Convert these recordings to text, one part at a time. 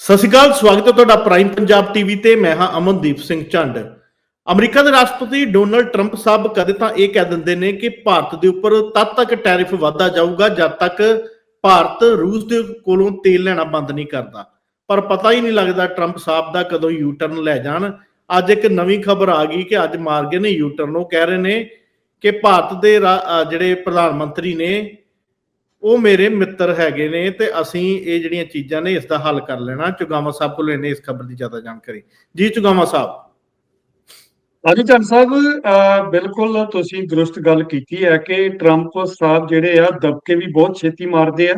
ਸਤਿ ਸ਼੍ਰੀ ਅਕਾਲ, ਸਵਾਗਤ ਹੈ ਤੁਹਾਡਾ ਪ੍ਰਾਈਮ ਪੰਜਾਬ ਟੀਵੀ ਤੇ। ਮੈਂ ਹਾਂ ਅਮਨਦੀਪ ਸਿੰਘ ਝੰਡ। ਅਮਰੀਕਾ ਦੇ ਰਾਸ਼ਟਰਪਤੀ ਡੋਨਲਡ ਟਰੰਪ ਸਾਹਿਬ ਕਦੇ ਤਾਂ ਇਹ ਕਹਿ ਦਿੰਦੇ ਨੇ ਕਿ ਭਾਰਤ ਦੇ ਉੱਪਰ ਤਦ ਤੱਕ ਟੈਰਿਫ ਵਧਦਾ ਜਾਊਗਾ ਜਦ ਤੱਕ ਭਾਰਤ ਰੂਸ ਦੇ ਕੋਲੋਂ ਤੇਲ ਲੈਣਾ ਬੰਦ ਨਹੀਂ ਕਰਦਾ। ਪਰ ਪਤਾ ਹੀ ਨਹੀਂ ਲੱਗਦਾ ਟਰੰਪ ਸਾਹਿਬ ਦਾ ਕਦੋਂ ਯੂ ਟਰਨ ਲੈ ਜਾਣ। ਅੱਜ ਇੱਕ ਨਵੀਂ ਖਬਰ ਆ ਗਈ ਕਿ ਅੱਜ ਮਾਰ ਗਏ ਨੇ ਯੂ ਟਰਨ ਉਹ ਕਹਿ ਰਹੇ ਨੇ ਕਿ ਭਾਰਤ ਦੇ ਜਿਹੜੇ ਪ੍ਰਧਾਨ ਮੰਤਰੀ ਨੇ ਉਹ ਮੇਰੇ ਮਿੱਤਰ ਹੈਗੇ ਨੇ ਤੇ ਅਸੀਂ ਇਹ ਜਿਹੜੀਆਂ ਚੀਜ਼ਾਂ ਨੇ ਇਸ ਦਾ ਹੱਲ ਕਰ ਲੈਣਾ। ਚੁਗਾਮਾ ਸਾਹਿਬ ਕੋਲ ਲੈਣੇ ਇਸ ਖਬਰ ਦੀ ਜ਼ਿਆਦਾ ਜਾਣਕਾਰੀ। ਜੀ ਚੁਗਾਮਾ ਸਾਹਿਬ। ਹਾਂਜੀ, ਚੰਦ ਸਾਹਿਬ ਬਿਲਕੁਲ ਤੁਸੀਂ ਦਰੁਸਤ ਗੱਲ ਕੀਤੀ ਹੈ ਕਿ ਟਰੰਪ ਸਾਹਿਬ ਜਿਹੜੇ ਆ, ਦਬਕੇ ਵੀ ਬਹੁਤ ਛੇਤੀ ਮਾਰਦੇ ਆ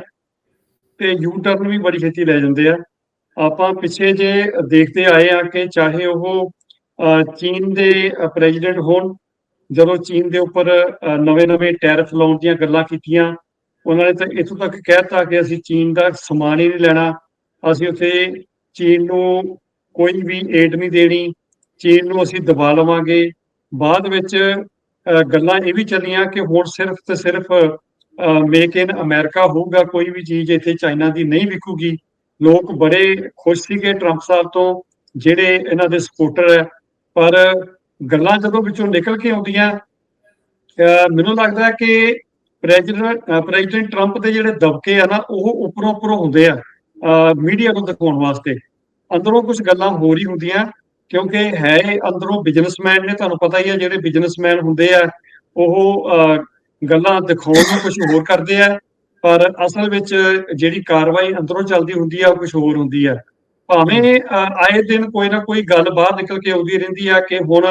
ਤੇ ਯੂ ਟਰਨ ਵੀ ਬੜੀ ਛੇਤੀ ਲੈ ਜਾਂਦੇ ਆ। ਆਪਾਂ ਪਿੱਛੇ ਜੇ ਦੇਖਦੇ ਆਏ ਆ ਕਿ ਚਾਹੇ ਉਹ ਚੀਨ ਦੇ ਪ੍ਰੈਜ਼ੀਡੈਂਟ ਹੋਣ, ਜਦੋਂ ਚੀਨ ਦੇ ਉੱਪਰ ਨਵੇਂ-ਨਵੇਂ ਟੈਰਿਫ ਲਾਉਣ ਦੀਆਂ ਗੱਲਾਂ ਕੀਤੀਆਂ ਉਹਨਾਂ ਨੇ ਤਾਂ ਇੱਥੋਂ ਤੱਕ ਕਹਿਤਾ ਕਿ ਅਸੀਂ ਚੀਨ ਦਾ ਸਮਾਨ ਹੀ ਨਹੀਂ ਲੈਣਾ। ਅਸੀਂ ਉੱਥੇ ਚੀਨ ਨੂੰ ਕੋਈ ਵੀ ਏਡ ਨਹੀਂ ਦੇਣੀ। ਚੀਨ ਨੂੰ ਅਸੀਂ ਦਬਾ ਲਵਾਂਗੇ। ਬਾਅਦ ਵਿੱਚ ਗੱਲਾਂ ਇਹ ਵੀ ਚੱਲੀਆਂ ਕਿ ਹੁਣ ਸਿਰਫ ਤੇ ਸਿਰਫ ਮੇਕ ਇਨ ਅਮਰੀਕਾ ਹੋਊਗਾ। ਕੋਈ ਵੀ ਚੀਜ਼ ਇੱਥੇ ਚਾਈਨਾ ਦੀ ਨਹੀਂ ਵਿਕੂਗੀ। ਲੋਕ ਬੜੇ ਖੁਸ਼ ਸੀਗੇ ਟਰੰਪ ਸਾਹਿਬ ਤੋਂ ਜਿਹੜੇ ਇਹਨਾਂ ਦੇ ਸਪੋਰਟਰ ਹੈ। ਪਰ ਗੱਲਾਂ ਜਦੋਂ ਵਿੱਚੋਂ ਨਿਕਲ ਕੇ ਆਉਂਦੀਆਂ ਅਹ, ਮੈਨੂੰ ਲੱਗਦਾ ਕਿ ਪ੍ਰੈਜ਼ੀਡੈਂਟ ਪ੍ਰੈਜ਼ੀਡੈਂਟ ਟਰੰਪ ਦੇ ਜਿਹੜੇ ਦਬਕੇ ਆ ਨਾ, ਉਹ ਉੱਪਰੋਂ ਉੱਪਰੋਂ ਹੁੰਦੇ ਆ ਮੀਡੀਆ ਨੂੰ ਦਿਖਾਉਣ ਵਾਸਤੇ। ਅੰਦਰੋਂ ਕੁਝ ਗੱਲਾਂ ਹੋਰ ਹੀ ਹੁੰਦੀਆਂ, ਕਿਉਂਕਿ ਹੈ ਅੰਦਰੋਂ ਬਿਜ਼ਨਸਮੈਨ ਨੇ, ਤੁਹਾਨੂੰ ਪਤਾ ਹੀ ਹੈ ਜਿਹੜੇ ਬਿਜ਼ਨਸਮੈਨ ਹੁੰਦੇ ਆ, ਉਹ ਗੱਲਾਂ ਦਿਖਾਉਣ ਨੂੰ ਕੁਝ ਹੋਰ ਕਰਦੇ ਆ, ਪਰ ਅਸਲ ਵਿੱਚ ਜਿਹੜੀ ਕਾਰਵਾਈ ਅੰਦਰੋਂ ਚੱਲਦੀ ਹੁੰਦੀ ਆ, ਉਹ ਕੁਝ ਹੋਰ ਹੁੰਦੀ ਆ। ਭਾਵੇਂ ਆਏ ਦਿਨ ਕੋਈ ਨਾ ਕੋਈ ਗੱਲ ਬਾਹਰ ਨਿਕਲ ਕੇ ਆਉਂਦੀ ਰਹਿੰਦੀ ਆ, ਕਿ ਹੁਣ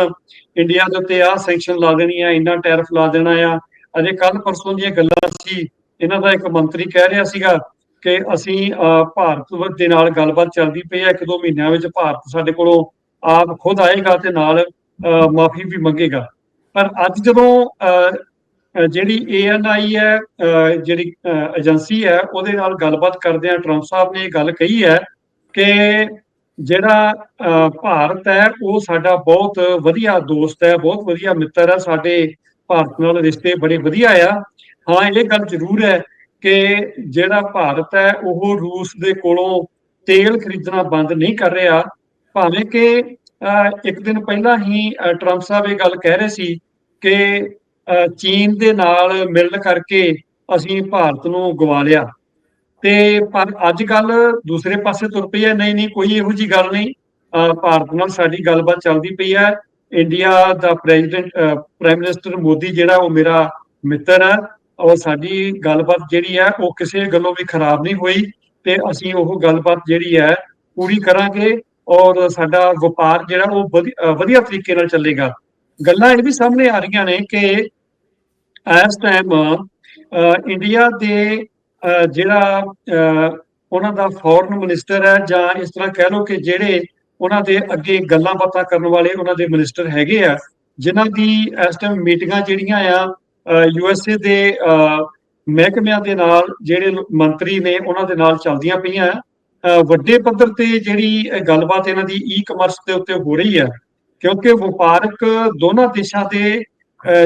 ਇੰਡੀਆ ਦੇ ਉੱਤੇ ਆਹ ਸੈਂਕਸ਼ਨ ਲਾ ਦੇਣੀ ਆ, ਇੰਨਾ ਟੈਰਿਫ ਲਾ ਦੇਣਾ ਆ ਅਜੇ ਕੱਲ ਪਰਸੋਂ ਦੀਆਂ ਗੱਲਾਂ ਸੀ। ਇਹਨਾਂ ਦਾ ਇੱਕ ਮੰਤਰੀ ਕਹਿ ਰਿਹਾ ਸੀਗਾ ਕਿ ਅਸੀਂ ਅਹ, ਭਾਰਤ ਦੇ ਨਾਲ ਗੱਲਬਾਤ ਚੱਲਦੀ ਪਈ ਹੈ। ਇੱਕ ਦੋ ਮਹੀਨਿਆਂ ਵਿੱਚ ਭਾਰਤ ਸਾਡੇ ਕੋਲੋਂ ਆਪ ਖੁਦ ਆਏਗਾ ਤੇ ਨਾਲ ਮਾਫੀ ਵੀ ਮੰਗੇਗਾ। ਪਰ ਅੱਜ ਜਦੋਂ ਅਹ, ਅਹ, ਜਿਹੜੀ ਏਐਨਆਈ ਹੈ ਅਹ, ਜਿਹੜੀ ਏਜੰਸੀ ਹੈ ਉਹਦੇ ਨਾਲ ਗੱਲਬਾਤ ਕਰਦੇ ਆ ਟਰੰਪ ਸਾਹਿਬ ਨੇ ਇਹ ਗੱਲ ਕਹੀ ਹੈ ਕਿ ਜਿਹੜਾ ਅਹ, ਭਾਰਤ ਹੈ ਉਹ ਸਾਡਾ ਬਹੁਤ ਵਧੀਆ ਦੋਸਤ ਹੈ ਬਹੁਤ ਵਧੀਆ ਮਿੱਤਰ ਹੈ। ਸਾਡੇ ਭਾਰਤ ਨਾਲ ਰਿਸ਼ਤੇ ਬੜੇ ਵਧੀਆ ਆ। ਹਾਂ ਇਹ ਗੱਲ ਜ਼ਰੂਰ ਹੈ ਕਿ ਜਿਹੜਾ ਭਾਰਤ ਹੈ ਉਹ ਰੂਸ ਦੇ ਕੋਲੋਂ ਤੇਲ ਖਰੀਦਣਾ ਬੰਦ ਨਹੀਂ ਕਰ ਰਿਹਾ। ਭਾਵੇਂ ਕਿ ਇੱਕ ਦਿਨ ਪਹਿਲਾਂ ਹੀ ਟਰੰਪ ਸਾਹਿਬ ਇਹ ਗੱਲ ਕਹਿ ਰਹੇ ਸੀ ਕਿ ਅਹ, ਚੀਨ ਦੇ ਨਾਲ ਮਿਲਣ ਕਰਕੇ ਅਸੀਂ ਭਾਰਤ ਨੂੰ ਗਵਾ ਲਿਆ। ਤੇ ਪਰ ਅੱਜ ਕੱਲ ਦੂਸਰੇ ਪਾਸੇ ਤੁਰ ਪਈ ਹੈ। ਨਹੀਂ ਨਹੀਂ ਕੋਈ ਇਹੋ ਜੀ ਗੱਲ ਨਹੀਂ। ਅਹ, ਭਾਰਤ ਨਾਲ ਸਾਡੀ ਗੱਲਬਾਤ ਚੱਲਦੀ ਪਈ ਹੈ। ਇੰਡੀਆ ਦਾ ਪ੍ਰੈਜ਼ੀਡੈਂਟ ਪ੍ਰਾਈਮ ਮਿਨਿਸਟਰ ਮੋਦੀ ਜਿਹੜਾ ਉਹ ਮੇਰਾ ਮਿੱਤਰ ਹੈ ਔਰ ਸਾਡੀ ਗੱਲਬਾਤ ਜਿਹੜੀ ਹੈ ਉਹ ਕਿਸੇ ਗੱਲੋਂ ਵੀ ਖਰਾਬ ਨਹੀਂ ਹੋਈ ਤੇ ਅਸੀਂ ਉਹ ਗੱਲਬਾਤ ਜਿਹੜੀ ਹੈ ਪੂਰੀ ਕਰਾਂਗੇ ਔਰ ਸਾਡਾ ਵਪਾਰ ਜਿਹੜਾ ਉਹ ਵਧੀ- ਵਧੀਆ ਤਰੀਕੇ ਨਾਲ ਚੱਲੇਗਾ। ਗੱਲਾਂ ਇਹ ਵੀ ਸਾਹਮਣੇ ਆ ਰਹੀਆਂ ਨੇ ਕਿ ਇਸ ਟਾਈਮ ਇੰਡੀਆ ਦੇ ਅਹ, ਜਿਹੜਾ ਅਹ, ਉਹਨਾਂ ਦਾ ਫੋਰਨ ਮਿਨਿਸਟਰ ਹੈ ਜਾਂ ਇਸ ਤਰ੍ਹਾਂ ਕਹਿ ਲਓ ਕਿ ਜਿਹੜੇ ਉਹਨਾਂ ਦੇ ਅੱਗੇ ਗੱਲਾਂ ਬਾਤਾਂ ਕਰਨ ਵਾਲੇ ਉਹਨਾਂ ਦੇ ਮਿਨਿਸਟਰ ਹੈਗੇ ਆ, ਜਿਨ੍ਹਾਂ ਦੀ ਇਸ ਟਾਈਮ ਮੀਟਿੰਗਾਂ ਜਿਹੜੀਆਂ ਆ ਯੂ ਐਸ ਏ ਦੇ ਮਹਿਕਮਿਆਂ ਦੇ ਨਾਲ ਜਿਹੜੇ ਮੰਤਰੀ ਨੇ ਉਹਨਾਂ ਦੇ ਨਾਲ ਚੱਲਦੀਆਂ ਪਈਆਂ ਵੱਡੇ ਪੱਧਰ ਤੇ ਜਿਹੜੀ ਗੱਲਬਾਤ ਇਹਨਾਂ ਦੀ ਈ-ਕਮਰਸ ਦੇ ਉੱਤੇ ਹੋ ਰਹੀ ਹੈ ਕਿਉਂਕਿ ਵਪਾਰਕ ਦੋਨਾਂ ਦੇਸ਼ਾਂ ਦੇ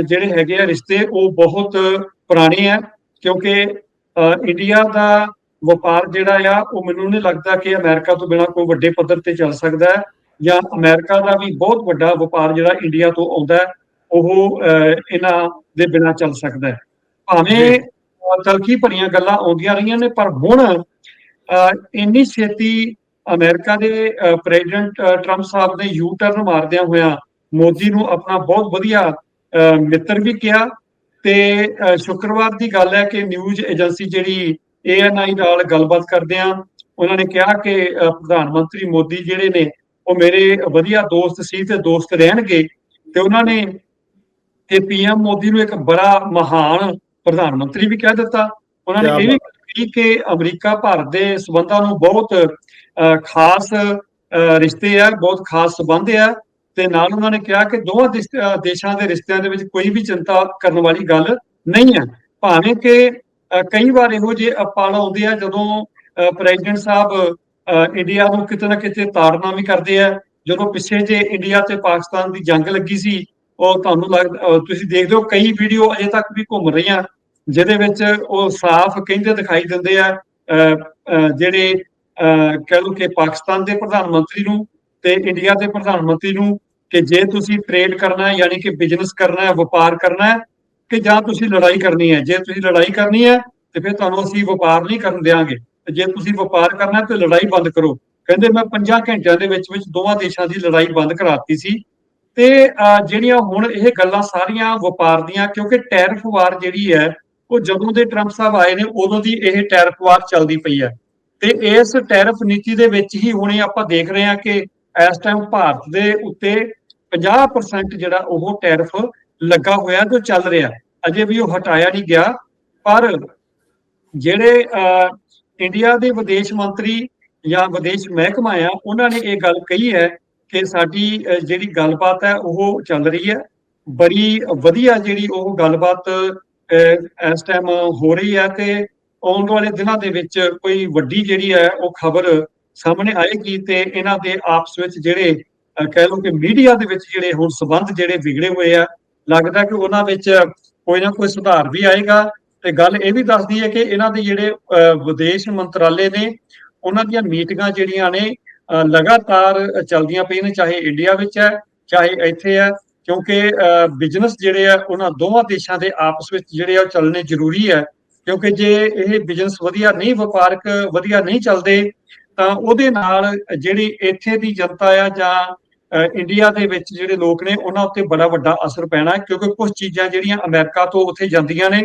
ਜਿਹੜੇ ਹੈਗੇ ਆ ਰਿਸ਼ਤੇ ਉਹ ਬਹੁਤ ਪੁਰਾਣੇ ਆ, ਕਿਉਂਕਿ ਇੰਡੀਆ ਦਾ ਵਪਾਰ ਜਿਹੜਾ ਆ ਉਹ ਮੈਨੂੰ ਨਹੀਂ ਲੱਗਦਾ ਕਿ ਅਮਰੀਕਾ ਤੋਂ ਬਿਨਾਂ ਕੋਈ ਵੱਡੇ ਪੱਧਰ ਤੇ ਚੱਲ ਸਕਦਾ ਹੈ ਜਾਂ ਅਮਰੀਕਾ ਦਾ ਵੀ ਬਹੁਤ ਵੱਡਾ ਵਪਾਰ ਜਿਹੜਾ ਇੰਡੀਆ ਤੋਂ ਆਉਂਦਾ ਉਹ ਇਹਨਾਂ ਦੇ ਬਿਨਾਂ ਚੱਲ ਸਕਦਾ ਹੈ। ਭਾਵੇਂ ਤਲਖੀ ਭਰੀਆਂ ਗੱਲਾਂ ਆਉਂਦੀਆਂ ਰਹੀਆਂ ਨੇ ਪਰ ਹੁਣ ਇੰਨੀ ਛੇਤੀ ਅਮਰੀਕਾ ਦੇ ਪ੍ਰੈਜ਼ੀਡੈਂਟ ਟਰੰਪ ਸਾਹਿਬ ਨੇ ਯੂ ਟਰਨ ਮਾਰਦਿਆਂ ਹੋਇਆਂ ਮੋਦੀ ਨੂੰ ਆਪਣਾ ਬਹੁਤ ਵਧੀਆ ਮਿੱਤਰ ਵੀ ਕਿਹਾ ਤੇ ਸ਼ੁੱਕਰਵਾਰ ਦੀ ਗੱਲ ਹੈ ਕਿ ਨਿਊਜ਼ ਏਜੰਸੀ ਜਿਹੜੀ ਏਐਨਆਈ ਨਾਲ ਗੱਲਬਾਤ ਕਰਦੇ ਆ ਉਹਨਾਂ ਨੇ ਕਿਹਾ ਕਿ ਪ੍ਰਧਾਨ ਮੰਤਰੀ ਮੋਦੀ ਜਿਹੜੇ ਨੇ ਉਹ ਮੇਰੇ ਵਧੀਆ ਦੋਸਤ ਸੀ ਤੇ ਦੋਸਤ ਰਹਿਣਗੇ। ਤੇ ਉਹਨਾਂ ਨੇ ਤੇ ਪੀਐਮ ਮੋਦੀ ਨੂੰ ਇੱਕ ਬੜਾ ਮਹਾਨ ਪ੍ਰਧਾਨ ਮੰਤਰੀ ਵੀ ਕਹਿ ਦਿੱਤਾ। ਉਹਨਾਂ ਨੇ ਇਹ ਵੀ ਕਹੀ ਕਿ ਅਮਰੀਕਾ ਭਾਰਤ ਦੇ ਸਬੰਧਾਂ ਨੂੰ ਬਹੁਤ ਖਾਸ ਰਿਸ਼ਤੇ ਆ ਬਹੁਤ ਖਾਸ ਸੰਬੰਧ ਆ। ਤੇ ਨਾਲ ਉਹਨਾਂ ਨੇ ਕਿਹਾ ਕਿ ਦੋਵਾਂ ਦੇਸ਼- ਦੇ ਰਿਸ਼ਤਿਆਂ ਦੇ ਵਿੱਚ ਕੋਈ ਵੀ ਚਿੰਤਾ ਕਰਨ ਵਾਲੀ ਗੱਲ ਨਹੀਂ ਹੈ ਭਾਵੇਂ ਕਿ ਕਈ ਵਾਰ ਇਹੋ ਜਿਹੇ ਅਪਾਲ ਆਉਂਦੇ ਆ ਜਦੋਂ ਪ੍ਰੈਜ਼ੀਡੈਂਟ ਸਾਹਿਬ ਇੰਡੀਆ ਨੂੰ ਕਿਤੇ ਨਾ ਕਿਤੇ ਤਾੜਨਾ ਵੀ ਕਰਦੇ ਆ। ਜਦੋਂ ਪਿੱਛੇ ਜੇ ਇੰਡੀਆ ਤੇ ਪਾਕਿਸਤਾਨ ਦੀ ਜੰਗ ਲੱਗੀ ਸੀ ਉਹ ਤੁਹਾਨੂੰ ਲੱਗ ਤੁਸੀਂ ਦੇਖਦੇ ਹੋ ਕਈ ਵੀਡੀਓ ਅਜੇ ਤੱਕ ਵੀ ਘੁੰਮ ਰਹੀਆਂ ਜਿਹਦੇ ਵਿੱਚ ਉਹ ਸਾਫ਼ ਕਹਿੰਦੇ ਦਿਖਾਈ ਦਿੰਦੇ ਆ ਅਹ, ਜਿਹੜੇ ਅਹ, ਕਹਿ ਲਓ ਕਿ ਪਾਕਿਸਤਾਨ ਦੇ ਪ੍ਰਧਾਨ ਮੰਤਰੀ ਨੂੰ ਤੇ ਇੰਡੀਆ ਦੇ ਪ੍ਰਧਾਨ ਮੰਤਰੀ ਨੂੰ ਕਿ ਜੇ ਤੁਸੀਂ ਟ੍ਰੇਡ ਕਰਨਾ ਹੈ ਯਾਨੀ ਕਿ ਬਿਜ਼ਨਸ ਕਰਨਾ ਹੈ ਵਪਾਰ ਕਰਨਾ ਹੈ ਕਿ ਜਾਂ ਤੁਸੀਂ ਲੜਾਈ ਕਰਨੀ ਹੈ। ਜੇ ਤੁਸੀਂ ਲੜਾਈ ਕਰਨੀ ਹੈ, ਤੇ ਫਿਰ ਤੁਹਾਨੂੰ ਅਸੀਂ ਵਪਾਰ ਨਹੀਂ ਕਰਨ ਦੇਵਾਂਗੇ ਤੇ ਜੇ ਤੁਸੀਂ ਵਪਾਰ ਕਰਨਾ ਹੈ, ਤੇ ਲੜਾਈ ਬੰਦ ਕਰੋ। ਕਹਿੰਦੇ ਮੈਂ 5 ਘੰਟਿਆਂ ਦੇ ਵਿੱਚ ਵਿੱਚ ਦੋਵਾਂ ਦੇਸ਼ਾਂ ਦੀ ਲੜਾਈ ਬੰਦ ਕਰਾਤੀ ਸੀ। ਤੇ ਜਿਹੜੀਆਂ ਹੁਣ ਇਹ ਗੱਲਾਂ ਸਾਰੀਆਂ ਵਪਾਰ ਦੀਆਂ, ਕਿਉਂਕਿ ਟੈਰਿਫ ਵਾਰ ਜਿਹੜੀ ਹੈ, ਉਹ ਜਦੋਂ ਦੇ ਟਰੰਪ ਸਾਹਿਬ ਆਏ ਨੇ, ਉਦੋਂ ਦੀ ਇਹ ਟੈਰਿਫ ਵਾਰ ਚੱਲਦੀ ਪਈ ਹੈ। ਤੇ ਇਸ ਟੈਰਿਫ ਨੀਤੀ ਦੇ ਵਿੱਚ ਹੀ ਹੁਣੇ ਆਪਾਂ ਦੇਖ ਰਹੇ ਹਾਂ ਕਿ ਇਸ ਟਾਈਮ ਭਾਰਤ ਦੇ ਉੱਤੇ 50% ਜਿਹੜਾ ਉਹ ਟੈਰਿਫ ਲੱਗਾ ਹੋਇਆ ਜੋ ਚੱਲ ਰਿਹਾ। ਅਜੇ ਵੀ ਉਹ ਹਟਾਇਆ ਨਹੀਂ ਗਿਆ ਪਰ ਜਿਹੜੇ ਅਹ, ਇੰਡੀਆ ਦੇ ਵਿਦੇਸ਼ ਮੰਤਰੀ ਜਾਂ ਵਿਦੇਸ਼ ਮਹਿਕਮਾ ਆ ਉਹਨਾਂ ਨੇ ਇਹ ਗੱਲ ਕਹੀ ਹੈ ਕਿ ਸਾਡੀ ਜਿਹੜੀ ਗੱਲਬਾਤ ਹੈ ਉਹ ਚੱਲ ਰਹੀ ਹੈ। ਬੜੀ ਵਧੀਆ ਜਿਹੜੀ ਉਹ ਗੱਲਬਾਤ ਅਹ, ਇਸ ਟਾਈਮ ਹੋ ਰਹੀ ਹੈ ਤੇ ਆਉਣ ਵਾਲੇ ਦਿਨਾਂ ਦੇ ਵਿੱਚ ਕੋਈ ਵੱਡੀ ਜਿਹੜੀ ਹੈ ਉਹ ਖਬਰ ਸਾਹਮਣੇ ਆਏਗੀ ਤੇ ਇਹਨਾਂ ਦੇ ਆਪਸ ਵਿੱਚ ਜਿਹੜੇ ਕਹਿ ਲਓ ਕਿ ਮੀਡੀਆ ਦੇ ਵਿੱਚ ਜਿਹੜੇ ਹੁਣ ਸਬੰਧ ਜਿਹੜੇ ਵਿਗੜੇ ਹੋਏ ਆ ਲੱਗਦਾ ਕਿ ਉਹਨਾਂ ਵਿੱਚ ਕੋਈ ਨਾ ਕੋਈ ਸੁਧਾਰ ਵੀ ਆਏਗਾ। ਤੇ ਗੱਲ ਇਹ ਵੀ ਦੱਸਦੀ ਹੈ ਕਿ ਇਹਨਾਂ ਦੇ ਜਿਹੜੇ ਵਿਦੇਸ਼ ਮੰਤਰਾਲੇ ਨੇ, ਉਹਨਾਂ ਦੀਆਂ ਮੀਟਿੰਗਾਂ ਜਿਹੜੀਆਂ ਨੇ ਲਗਾਤਾਰ ਚੱਲਦੀਆਂ ਪਈਆਂ ਨੇ, ਚਾਹੇ ਇੰਡੀਆ ਵਿੱਚ ਹੈ, ਚਾਹੇ ਇੱਥੇ ਹੈ, ਕਿਉਂਕਿ ਬਿਜ਼ਨਸ ਜਿਹੜੇ ਆ, ਉਹਨਾਂ ਦੋਵਾਂ ਦੇਸ਼ਾਂ ਦੇ ਆਪਸ ਵਿੱਚ ਜਿਹੜੇ ਆ, ਉਹ ਚੱਲਣੇ ਜ਼ਰੂਰੀ ਹੈ। ਕਿਉਂਕਿ ਜੇ ਇਹ ਬਿਜ਼ਨਸ ਵਧੀਆ ਨਹੀਂ, ਵਪਾਰਕ ਵਧੀਆ ਨਹੀਂ ਚੱਲਦੇ, ਤਾਂ ਉਹਦੇ ਨਾਲ ਜਿਹੜੀ ਇੱਥੇ ਦੀ ਜਨਤਾ ਆ ਜਾਂ ਇੰਡੀਆ ਦੇ ਵਿੱਚ ਜਿਹੜੇ ਲੋਕ ਨੇ ਉਹਨਾਂ ਉੱਤੇ ਬੜਾ ਵੱਡਾ ਅਸਰ ਪੈਣਾ ਕਿਉਂਕਿ ਕੁਝ ਚੀਜ਼ਾਂ ਜਿਹੜੀਆਂ ਅਮਰੀਕਾ ਤੋਂ ਉੱਥੇ ਜਾਂਦੀਆਂ ਨੇ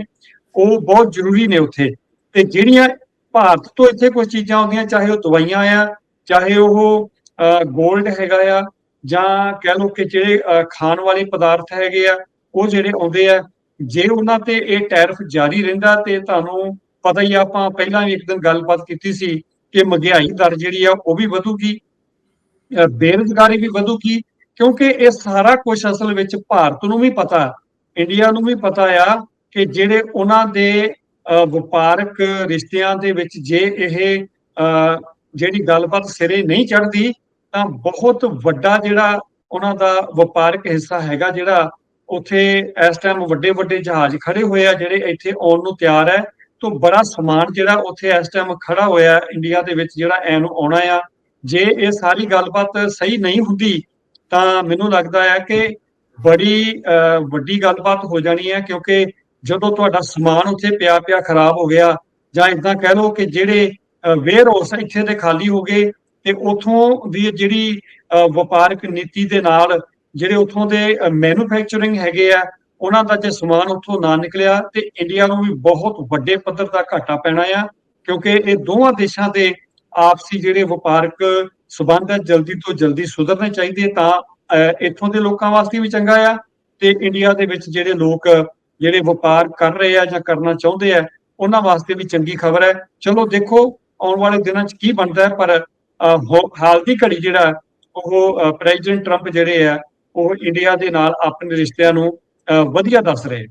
ਉਹ ਬਹੁਤ ਜ਼ਰੂਰੀ ਨੇ ਉੱਥੇ। ਤੇ ਜਿਹੜੀਆਂ ਭਾਰਤ ਤੋਂ ਇੱਥੇ ਕੁਝ ਚੀਜ਼ਾਂ ਆਉਂਦੀਆਂ ਚਾਹੇ ਉਹ ਦਵਾਈਆਂ ਆ ਚਾਹੇ ਉਹ 골ਡ ਹੈਗਾ ਆ ਜਾਂ ਕਹਿ ਲਓ ਕਿ ਜਿਹੜੇ ਖਾਣ ਵਾਲੇ ਪਦਾਰਥ ਹੈਗੇ ਆ ਉਹ ਜਿਹੜੇ ਆਉਂਦੇ ਆ ਜੇ ਉਹਨਾਂ ਤੇ ਇਹ ਟੈਰਫ ਜਾਰੀ ਰਹਿੰਦਾ ਤੇ ਤੁਹਾਨੂੰ ਪਤਾ ਹੀ ਆ, ਆਪਾਂ ਪਹਿਲਾਂ ਵੀ ਇੱਕ ਦਿਨ ਗੱਲਬਾਤ ਕੀਤੀ ਸੀ ਕਿ ਮਹਿੰਗਾਈ ਦਰ ਜਿਹੜੀ ਆ ਉਹ ਵੀ ਵਧੂਗੀ। ਬੇਰੁਜ਼ਗਾਰੀ ਵੀ ਵਧੂਗੀ ਕਿਉਂਕਿ ਇਹ ਸਾਰਾ ਕੁਝ ਅਸਲ ਵਿੱਚ ਭਾਰਤ ਨੂੰ ਵੀ ਪਤਾ ਇੰਡੀਆ ਨੂੰ ਵੀ ਪਤਾ ਆ ਕਿ ਜਿਹੜੇ ਉਹਨਾਂ ਦੇ ਅਹ, ਵਪਾਰਕ ਰਿਸ਼ਤਿਆਂ ਦੇ ਵਿੱਚ ਜੇ ਇਹ ਜਿਹੜੀ ਗੱਲਬਾਤ ਸਿਰੇ ਨਹੀਂ ਚੜਦੀ ਤਾਂ ਬਹੁਤ ਵੱਡਾ ਜਿਹੜਾ ਉਹਨਾਂ ਦਾ ਵਪਾਰਕ ਹਿੱਸਾ ਹੈਗਾ ਜਿਹੜਾ ਉੱਥੇ ਇਸ ਟਾਈਮ ਵੱਡੇ ਵੱਡੇ ਜਹਾਜ਼ ਖੜੇ ਹੋਏ ਆ ਜਿਹੜੇ ਇੱਥੇ ਆਉਣ ਨੂੰ ਤਿਆਰ ਹੈ ਤੋਂ ਬੜਾ ਸਮਾਨ ਜਿਹੜਾ ਉੱਥੇ ਇਸ ਟਾਈਮ ਖੜਾ ਹੋਇਆ ਇੰਡੀਆ ਦੇ ਵਿੱਚ ਜਿਹੜਾ ਐ ਨੂੰ ਆਉਣਾ ਆ। ਜੇ ਇਹ ਸਾਰੀ ਗੱਲਬਾਤ ਸਹੀ ਨਹੀਂ ਹੁੰਦੀ, ਤਾਂ ਮੈਨੂੰ ਲੱਗਦਾ ਹੈ ਕਿ ਬੜੀ ਵੱਡੀ ਗੱਲਬਾਤ ਹੋ ਜਾਣੀ ਹੈ, ਕਿਉਂਕਿ ਜਦੋਂ ਤੁਹਾਡਾ ਸਮਾਨ ਉੱਥੇ ਪਿਆ ਪਿਆ ਖਰਾਬ ਹੋ ਗਿਆ, ਜਾਂ ਇਦਾਂ ਕਹਿ ਲਓ ਕਿ ਜਿਹੜੇ ਵੇਅਰ ਹਾਊਸ ਇੱਥੇ ਦੇ ਖਾਲੀ ਹੋ ਗਏ, ਤੇ ਉਥੋਂ ਦੀ ਜਿਹੜੀ ਵਪਾਰਕ ਨੀਤੀ ਦੇ ਨਾਲ ਜਿਹੜੇ ਉਥੋਂ ਦੇ ਮੈਨੂਫੈਕਚਰਿੰਗ ਹੈਗੇ ਆ, ਉਹਨਾਂ ਦਾ ਜੇ ਸਮਾਨ ਉੱਥੋਂ ਨਾ ਨਿਕਲਿਆ, ਤੇ ਇੰਡੀਆ ਨੂੰ ਵੀ ਬਹੁਤ ਵੱਡੇ ਪੱਧਰ ਦਾ ਘਾਟਾ ਪੈਣਾ ਆ, ਕਿਉਂਕਿ ਇਹ ਦੋਵਾਂ ਦੇਸ਼ਾਂ ਦੇ ਆਪਸੀ ਜਿਹੜੇ ਵਪਾਰਕ ਸਬੰਧ ਹੈ ਜਲਦੀ ਤੋਂ ਜਲਦੀ ਸੁਧਰਨੇ ਚਾਹੀਦੇ ਤਾਂ ਇੱਥੋਂ ਦੇ ਲੋਕਾਂ ਵਾਸਤੇ ਵੀ ਚੰਗਾ ਆ ਤੇ ਇੰਡੀਆ ਦੇ ਵਿੱਚ ਜਿਹੜੇ ਲੋਕ ਜਿਹੜੇ ਵਪਾਰ ਕਰ ਰਹੇ ਆ ਜਾਂ ਕਰਨਾ ਚਾਹੁੰਦੇ ਆ ਉਹਨਾਂ ਵਾਸਤੇ ਵੀ ਚੰਗੀ ਖਬਰ ਹੈ ਚਲੋ ਦੇਖੋ ਆਉਣ ਵਾਲੇ ਦਿਨਾਂ 'ਚ ਕੀ ਬਣਦਾ ਹੈ ਪਰ ਅਹ, ਹਾਲ ਦੀ ਘੜੀ ਜਿਹੜਾ ਉਹ ਪ੍ਰੈਜ਼ੀਡੈਂਟ ਟਰੰਪ ਜਿਹੜੇ ਆ ਉਹ ਇੰਡੀਆ ਦੇ ਨਾਲ ਆਪਣੇ ਰਿਸ਼ਤਿਆਂ ਨੂੰ ਅਹ, ਵਧੀਆ ਦੱਸ ਰਹੇ।